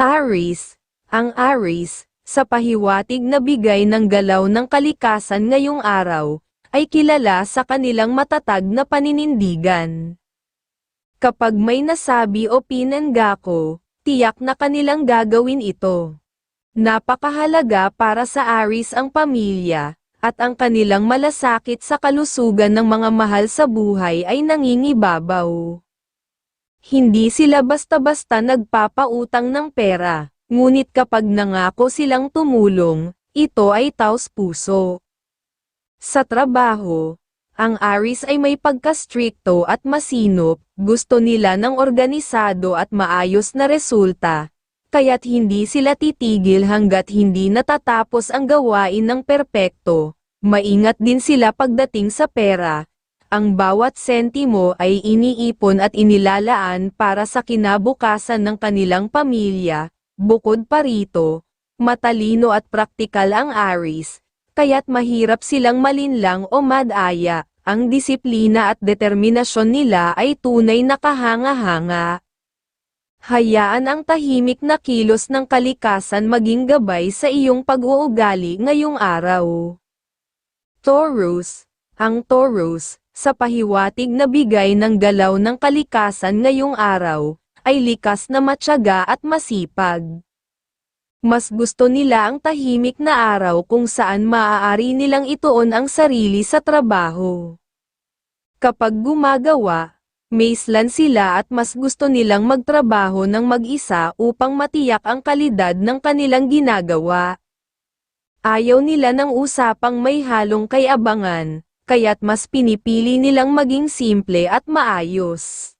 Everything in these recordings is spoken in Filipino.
Aris, ang Aris, sa pahiwatig na bigay ng galaw ng kalikasan ngayong araw, ay kilala sa kanilang matatag na paninindigan. Kapag may nasabi o pinanggako, tiyak na kanilang gagawin ito. Napakahalaga para sa Aris ang pamilya, at ang kanilang malasakit sa kalusugan ng mga mahal sa buhay ay nangingibabaw. Hindi sila basta-basta nagpapautang ng pera, ngunit kapag nangako silang tumulong, ito ay taos puso. Sa trabaho, ang Aris ay may pagka-stricto at masinop, gusto nila ng organisado at maayos na resulta, kaya't hindi sila titigil hanggat hindi natatapos ang gawain ng perpekto. Maingat din sila pagdating sa pera. Ang bawat sentimo ay iniipon at inilalaan para sa kinabukasan ng kanilang pamilya. Bukod pa rito, matalino at praktikal ang Aris, kaya't mahirap silang malinlang o madaya. Ang disiplina at determinasyon nila ay tunay na kahanga-hanga. Hayaan ang tahimik na kilos ng kalikasan maging gabay sa iyong pag-uugali ngayong araw. Taurus, ang Taurus, sa pahiwatig na bigay ng galaw ng kalikasan ngayong araw, ay likas na matyaga at masipag. Mas gusto nila ang tahimik na araw kung saan maaari nilang ituon ang sarili sa trabaho. Kapag gumagawa, maislan sila at mas gusto nilang magtrabaho ng mag-isa upang matiyak ang kalidad ng kanilang ginagawa. Ayaw nila ng usapang may halong kayabangan, kaya't mas pinipili nilang maging simple at maayos.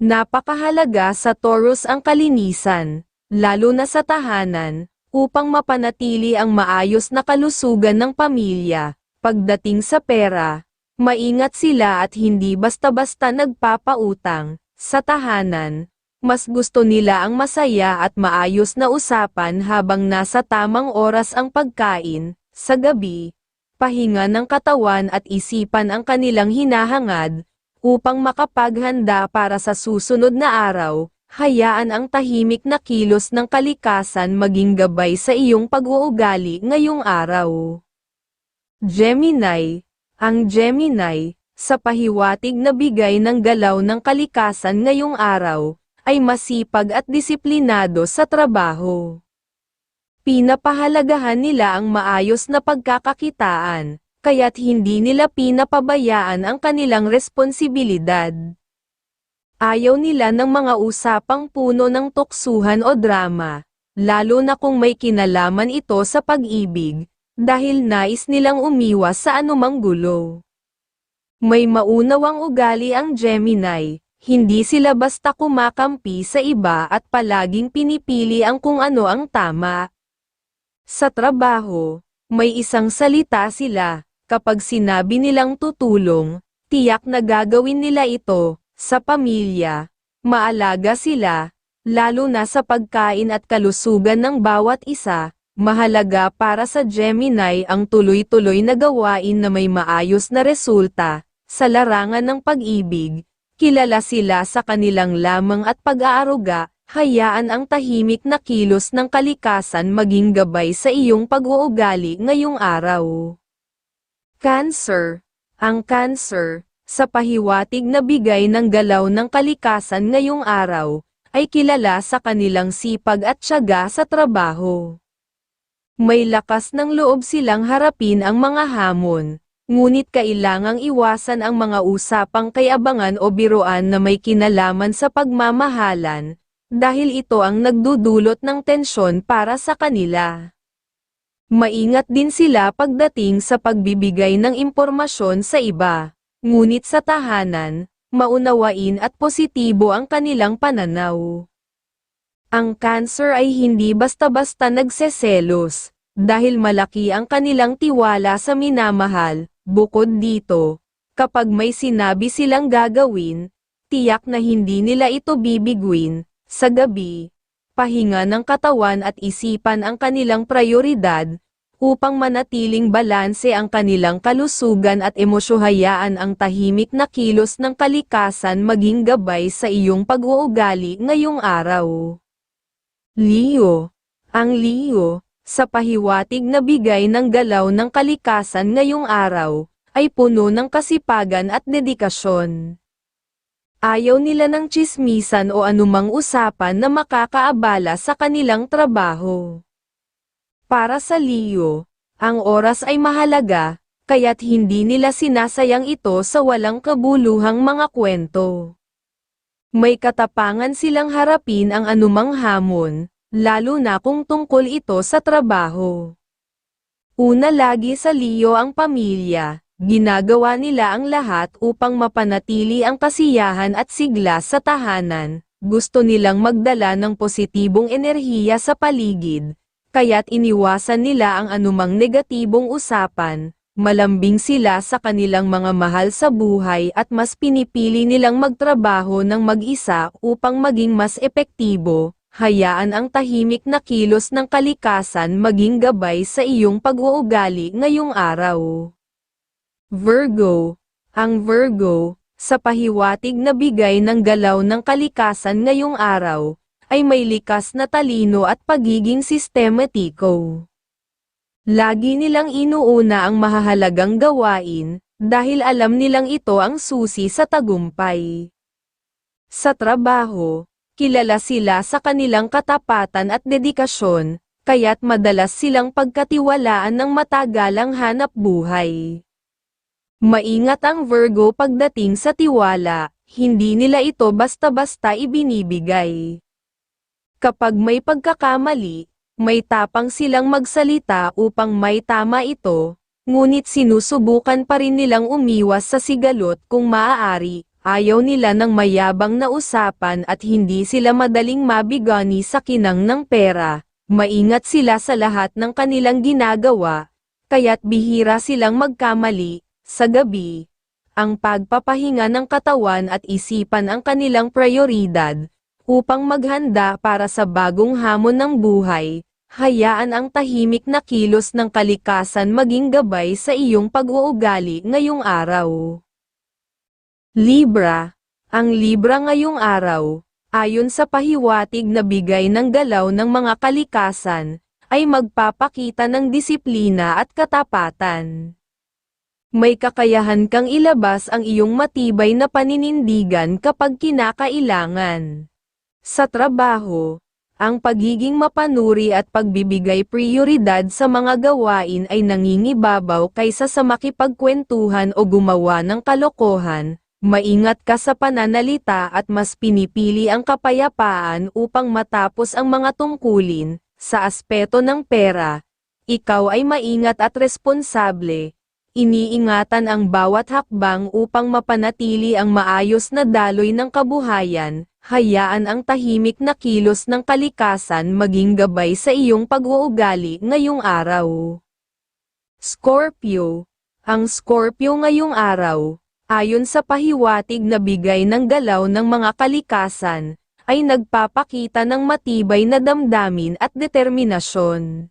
Napakahalaga sa Taurus ang kalinisan, lalo na sa tahanan, upang mapanatili ang maayos na kalusugan ng pamilya. Pagdating sa pera, maingat sila at hindi basta-basta nagpapautang. Sa tahanan, mas gusto nila ang masaya at maayos na usapan habang nasa tamang oras ang pagkain, sa gabi, pahinga ng katawan at isipan ang kanilang hinahangad, upang makapaghanda para sa susunod na araw, hayaan ang tahimik na kilos ng kalikasan maging gabay sa iyong pag-uugali ngayong araw. Gemini, ang Gemini, sa pahiwatig na bigay ng galaw ng kalikasan ngayong araw, ay masipag at disiplinado sa trabaho. Pinapahalagahan nila ang maayos na pagkakakitaan, kaya't hindi nila pinapabayaan ang kanilang responsibilidad. Ayaw nila ng mga usapang puno ng tuksuhan o drama, lalo na kung may kinalaman ito sa pag-ibig, dahil nais nilang umiwas sa anumang gulo. May maunawang ugali ang Gemini, hindi sila basta kumakampi sa iba at palaging pinipili ang kung ano ang tama. Sa trabaho, may isang salita sila, kapag sinabi nilang tutulong, tiyak na gagawin nila ito, sa pamilya, maalaga sila, lalo na sa pagkain at kalusugan ng bawat isa, mahalaga para sa Gemini ang tuloy-tuloy na gawain na may maayos na resulta, sa larangan ng pag-ibig, kilala sila sa kanilang lamang at pag-aaruga, hayaan ang tahimik na kilos ng kalikasan maging gabay sa iyong pag-uugali ngayong araw. Cancer, ang Cancer, sa pahiwatig na bigay ng galaw ng kalikasan ngayong araw, ay kilala sa kanilang sipag at tiyaga sa trabaho. May lakas ng loob silang harapin ang mga hamon, ngunit kailangang iwasan ang mga usapang kayabangan o biruan na may kinalaman sa pagmamahalan, dahil ito ang nagdudulot ng tensyon para sa kanila. Maingat din sila pagdating sa pagbibigay ng impormasyon sa iba, ngunit sa tahanan, maunawain at positibo ang kanilang pananaw. Ang cancer ay hindi basta-basta nagseselos, dahil malaki ang kanilang tiwala sa minamahal, Bukod dito, kapag may sinabi silang gagawin, tiyak na hindi nila ito bibigwin, sa gabi, pahinga ng katawan at isipan ang kanilang prioridad, upang manatiling balanse ang kanilang kalusugan at emosyohayaan ang tahimik na kilos ng kalikasan maging gabay sa iyong pag-uugali ngayong araw. Leo. Ang Leo, sa pahiwatig na bigay ng galaw ng kalikasan ngayong araw, ay puno ng kasipagan at dedikasyon. Ayaw nila ng chismisan o anumang usapan na makakaabala sa kanilang trabaho. Para sa Leo, ang oras ay mahalaga, kaya't hindi nila sinasayang ito sa walang kabuluhang mga kwento. May katapangan silang harapin ang anumang hamon, lalo na kung tungkol ito sa trabaho. Una lagi sa Leo ang pamilya, ginagawa nila ang lahat upang mapanatili ang kasiyahan at sigla sa tahanan, gusto nilang magdala ng positibong enerhiya sa paligid, kaya't iniwasan nila ang anumang negatibong usapan, malambing sila sa kanilang mga mahal sa buhay at mas pinipili nilang magtrabaho ng mag-isa upang maging mas epektibo, hayaan ang tahimik na kilos ng kalikasan maging gabay sa iyong pag-uugali ngayong araw. Virgo. Ang Virgo, sa pahiwatig na bigay ng galaw ng kalikasan ngayong araw, ay may likas na talino at pagiging sistematiko. Lagi nilang inuuna ang mahahalagang gawain, dahil alam nilang ito ang susi sa tagumpay. Sa trabaho, kilala sila sa kanilang katapatan at dedikasyon, kaya't madalas silang pagkatiwalaan ng matagalang hanap buhay. Maingat ang Virgo pagdating sa tiwala, hindi nila ito basta-basta ibinibigay. Kapag may pagkakamali, may tapang silang magsalita upang may tama ito, ngunit sinusubukan pa rin nilang umiwas sa sigalot kung maaari, ayaw nila ng mayabang na usapan at hindi sila madaling mabigani sa kinang ng pera, maingat sila sa lahat ng kanilang ginagawa, kaya't bihira silang magkamali, sa gabi, ang pagpapahinga ng katawan at isipan ang kanilang prioridad, upang maghanda para sa bagong hamon ng buhay, hayaan ang tahimik na kilos ng kalikasan maging gabay sa iyong pag-uugali ngayong araw. Libra, ang Libra ngayong araw, ayon sa pahiwatig na bigay ng galaw ng mga kalikasan, ay magpapakita ng disiplina at katapatan. May kakayahan kang ilabas ang iyong matibay na paninindigan kapag kinakailangan. Sa trabaho, ang pagiging mapanuri at pagbibigay prioridad sa mga gawain ay nangingibabaw kaysa sa makipagkwentuhan o gumawa ng kalokohan, maingat ka sa pananalita at mas pinipili ang kapayapaan upang matapos ang mga tungkulin, sa aspeto ng pera, ikaw ay maingat at responsable, iniingatan ang bawat hakbang upang mapanatili ang maayos na daloy ng kabuhayan, hayaan ang tahimik na kilos ng kalikasan maging gabay sa iyong pag-uugali ngayong araw. Scorpio Ang Scorpio ngayong araw, ayon sa pahiwatig na bigay ng galaw ng mga kalikasan, ay nagpapakita ng matibay na damdamin at determinasyon.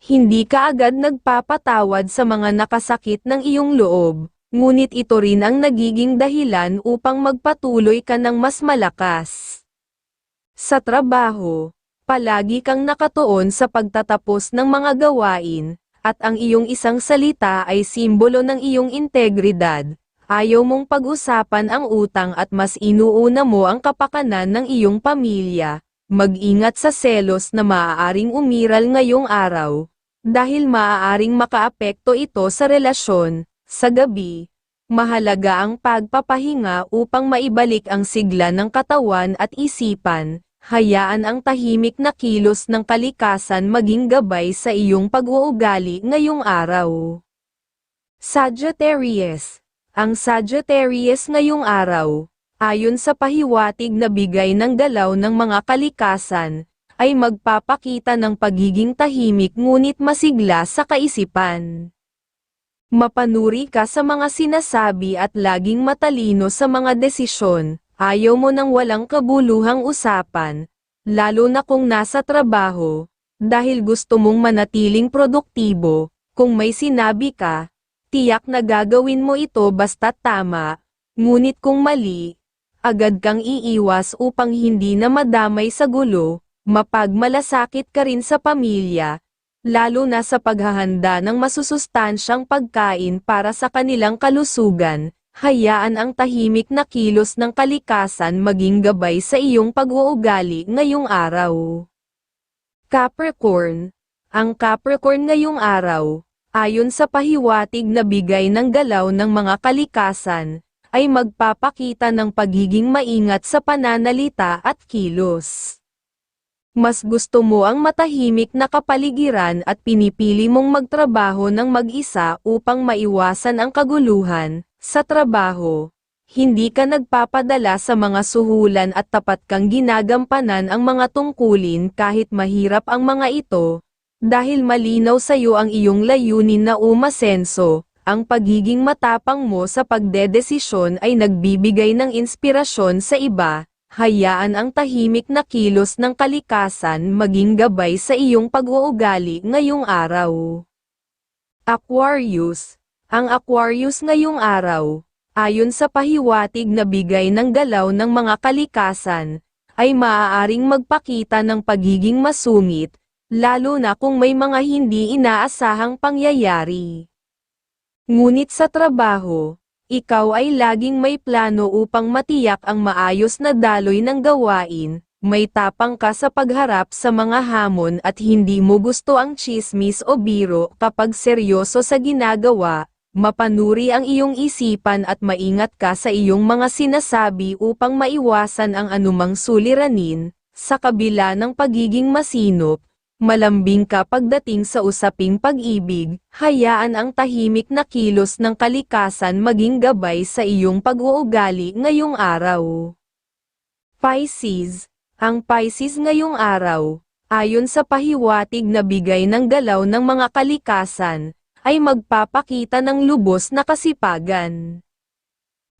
Hindi ka agad nagpapatawad sa mga nakasakit ng iyong loob, ngunit ito rin ang nagiging dahilan upang magpatuloy ka ng mas malakas. Sa trabaho, palagi kang nakatuon sa pagtatapos ng mga gawain, at ang iyong isang salita ay simbolo ng iyong integridad. Ayaw mong pag-usapan ang utang at mas inuuna mo ang kapakanan ng iyong pamilya, Mag-ingat sa selos na maaaring umiral ngayong araw, dahil maaaring makaapekto ito sa relasyon, sa gabi. Mahalaga ang pagpapahinga upang maibalik ang sigla ng katawan at isipan, hayaan ang tahimik na kilos ng kalikasan maging gabay sa iyong pag-uugali ngayong araw. Sagittarius Ang Sagittarius ngayong araw, ayon sa pahiwatig na bigay ng galaw ng mga kalikasan, ay magpapakita ng pagiging tahimik ngunit masigla sa kaisipan. Mapanuri ka sa mga sinasabi at laging matalino sa mga desisyon, ayaw mo ng walang kabuluhang usapan, lalo na kung nasa trabaho, dahil gusto mong manatiling produktibo, kung may sinabi ka, tiyak na gagawin mo ito basta tama, ngunit kung mali, agad kang iiwas upang hindi na madamay sa gulo, mapagmalasakit ka rin sa pamilya, lalo na sa paghahanda ng masusustansyang pagkain para sa kanilang kalusugan, hayaan ang tahimik na kilos ng kalikasan maging gabay sa iyong pag-uugali ngayong araw. Capricorn Ang Capricorn ngayong araw, ayon sa pahiwatig na bigay ng galaw ng mga kalikasan, ay magpapakita ng pagiging maingat sa pananalita at kilos. Mas gusto mo ang matahimik na kapaligiran at pinipili mong magtrabaho ng mag-isa upang maiwasan ang kaguluhan sa trabaho. Hindi ka nagpapadala sa mga suhulan at tapat kang ginagampanan ang mga tungkulin kahit mahirap ang mga ito, dahil malinaw sa iyo ang iyong layunin na umasenso, ang pagiging matapang mo sa pagdedesisyon ay nagbibigay ng inspirasyon sa iba, hayaan ang tahimik na kilos ng kalikasan maging gabay sa iyong pag-uugali ngayong araw. Aquarius Ang Aquarius ngayong araw, ayon sa pahiwatig na bigay ng galaw ng mga kalikasan, ay maaaring magpakita ng pagiging masungit, lalo na kung may mga hindi inaasahang pangyayari. Ngunit sa trabaho, ikaw ay laging may plano upang matiyak ang maayos na daloy ng gawain, may tapang ka sa pagharap sa mga hamon at hindi mo gusto ang chismis o biro kapag seryoso sa ginagawa, mapanuri ang iyong isipan at maingat ka sa iyong mga sinasabi upang maiwasan ang anumang suliranin, sa kabila ng pagiging masinop, malambing ka pagdating sa usaping pag-ibig, hayaan ang tahimik na kilos ng kalikasan maging gabay sa iyong pag-uugali ngayong araw. Pisces Ang Pisces ngayong araw, ayon sa pahiwatig na bigay ng galaw ng mga kalikasan, ay magpapakita ng lubos na kasipagan.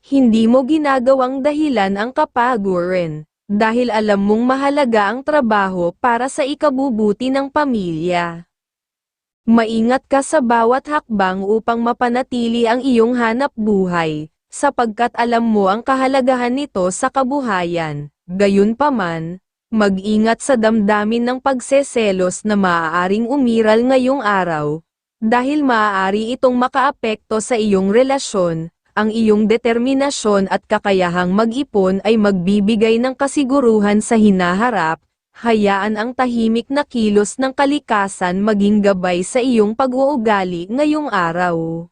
Hindi mo ginagawang dahilan ang kapaguran, dahil alam mong mahalaga ang trabaho para sa ikabubuti ng pamilya. Maingat ka sa bawat hakbang upang mapanatili ang iyong hanap buhay, sapagkat alam mo ang kahalagahan nito sa kabuhayan. Gayunpaman, mag-ingat sa damdamin ng pagseselos na maaaring umiral ngayong araw, dahil maaari itong makaapekto sa iyong relasyon, ang iyong determinasyon at kakayahang mag-ipon ay magbibigay ng kasiguruhan sa hinaharap, hayaan ang tahimik na kilos ng kalikasan maging gabay sa iyong pag-uugali ngayong araw.